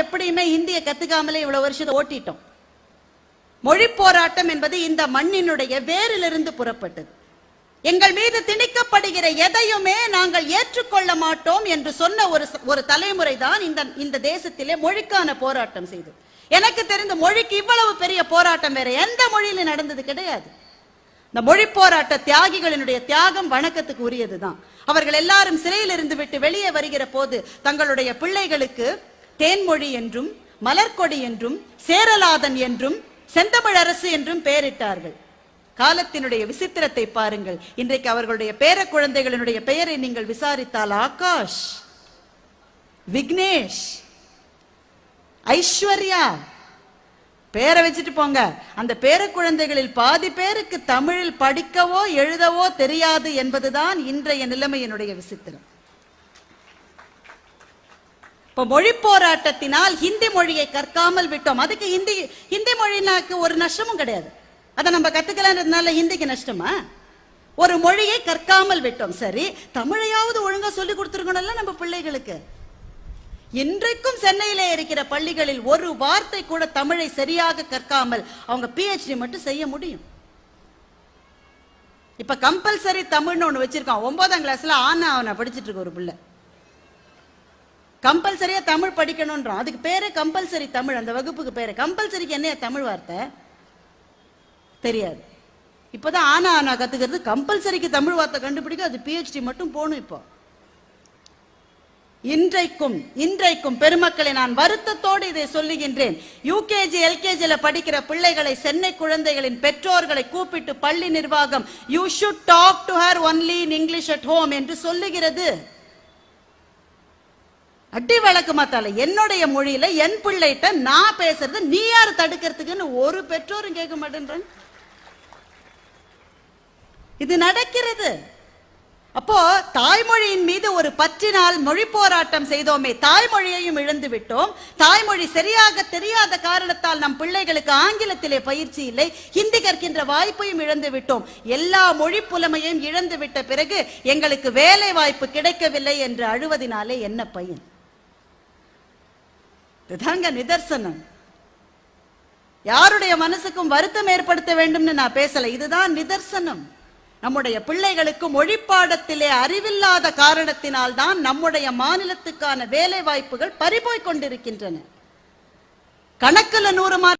எப்படியுமே இந்திய கத்துக்காமலே இவ்வளவு வருஷத்தை ஓட்டிட்டோம். மொழி போராட்டம் என்பது இந்த மண்ணினுடைய வேரிலிருந்து புறப்பட்டது. எங்கள் மீது திணிக்கப்படுகிற எதையுமே நாங்கள் ஏற்றுக்கொள்ள மாட்டோம் என்று சொன்ன ஒரு ஒரு தலைமுறை தான் இந்த இந்த தேசத்திலே மொழிக்கான போராட்டம் செய்தது. எனக்கு தெரிந்த மொழிக்கு இவ்வளவு பெரிய போராட்டம் வேற எந்த மொழியிலும் நடந்தது கிடையாது. இந்த மொழி போராட்ட தியாகிகளினுடைய தியாகம் வணக்கத்துக்கு உரியதுதான். அவர்கள் எல்லாரும் சிறையில் இருந்து விட்டு வெளியே வருகிற போது தங்களுடைய பிள்ளைகளுக்கு தேன்மொழி என்றும் மலர்கொடி என்றும் சேரலாதன் என்றும் செந்தமிழரசு என்றும் பெயரிட்டார்கள். காலத்தினுடைய விசித்திரத்தை பாருங்கள். இன்றைக்கு அவர்களுடைய பேர குழந்தைகளினுடைய பெயரை நீங்கள் விசாரித்தால் ஆகாஷ் விக்னேஷ் ஐஸ்வர்யா பேரை வச்சுட்டு போங்க. அந்த பேர குழந்தைகளில் பாதி பேருக்கு தமிழில் படிக்கவோ எழுதவோ தெரியாது என்பதுதான் இன்றைய நிலைமையினுடைய விசித்திரம். இப்போ மொழி போராட்டத்தினால் ஹிந்தி மொழியை கற்காமல் விட்டோம். அதுக்கு ஹிந்தி ஹிந்தி மொழினாக்கு ஒரு நஷ்டமும் கிடையாது. அதை நம்ம கத்துக்கலான்றதுனால ஹிந்திக்கு நஷ்டமா? ஒரு மொழியை கற்காமல் விட்டோம். சரி தமிழையாவது ஒழுங்கா சொல்லி கொடுத்துருக்கணும்ல நம்ம பிள்ளைகளுக்கு. இன்றைக்கும் சென்னையிலே இருக்கிற பள்ளிகளில் ஒரு வார்த்தை கூட தமிழை சரியாக கற்காமல் அவங்க பிஹெச்டி மட்டும் செய்ய முடியும். இப்ப கம்பல்சரி தமிழ்னு ஒன்று வச்சிருக்கான். ஒன்பதாம் கிளாஸ்ல ஆனா அவனை படிச்சுட்டு இருக்க ஒரு பிள்ளை. கம்பல்சரியாக தமிழ் படிக்கணுன்றோம் அதுக்கு பேரே கம்பல்சரி தமிழ். அந்த வகுப்புக்கு பேர். கம்பல்சரிக்கு என்ன தமிழ் வார்த்தை? தெரியாது. இப்போதான் ஆனா ஆனா கத்துக்கிறது கம்பல்சரிக்கு தமிழ் வார்த்தை கண்டுபிடிக்க அது பிஹெச்டி மட்டும் போகணும் இப்போ. இன்றைக்கும் இன்றைக்கும் பெருமக்களை நான் வருத்தத்தோடு இதை சொல்லுகின்றேன். யூகேஜி எல்கேஜியில் படிக்கிற பிள்ளைகளை சென்னை குழந்தைகளின் பெற்றோர்களை கூப்பிட்டு பள்ளி நிர்வாகம் you should talk to her only in English at home என்று சொல்லுகிறது. அடி வழக்கு மாத்தால என்னுடைய மொழியில என் பிள்ளைகிட்ட நான் பேசுறது நீ யார் தடுக்கிறதுக்குன்னு ஒரு பெற்றோரும் கேட்க மாட்டேன்றான். இது நடக்கிறது. அப்போ தாய்மொழியின் மீது ஒரு பற்றினால் மொழி போராட்டம் செய்தோமே தாய்மொழியையும் இழந்து விட்டோம். தாய்மொழி சரியாக தெரியாத காரணத்தால் நம் பிள்ளைகளுக்கு ஆங்கிலத்திலே பயிற்சி இல்லை ஹிந்தி கற்கின்ற வாய்ப்பையும் இழந்து விட்டோம். எல்லா மொழி புலமையும் இழந்து விட்ட பிறகு எங்களுக்கு வேலை வாய்ப்பு கிடைக்கவில்லை என்று அழுவதினாலே என்ன பயன்? இதுதாங்க நிதர்சனம். யாருடைய மனசுக்கும் வருத்தம் ஏற்படுத்த வேண்டும்னு நான் பேசல. இதுதான் நிதர்சனம். நம்முடைய பிள்ளைகளுக்கு மொழி பாடத்திலே அறிவில்லாத காரணத்தினால் தான் நம்முடைய மாநிலத்துக்கான வேலை வாய்ப்புகள் பறிபோய் கொண்டிருக்கின்றன. கணக்கில் நூறு மார்க்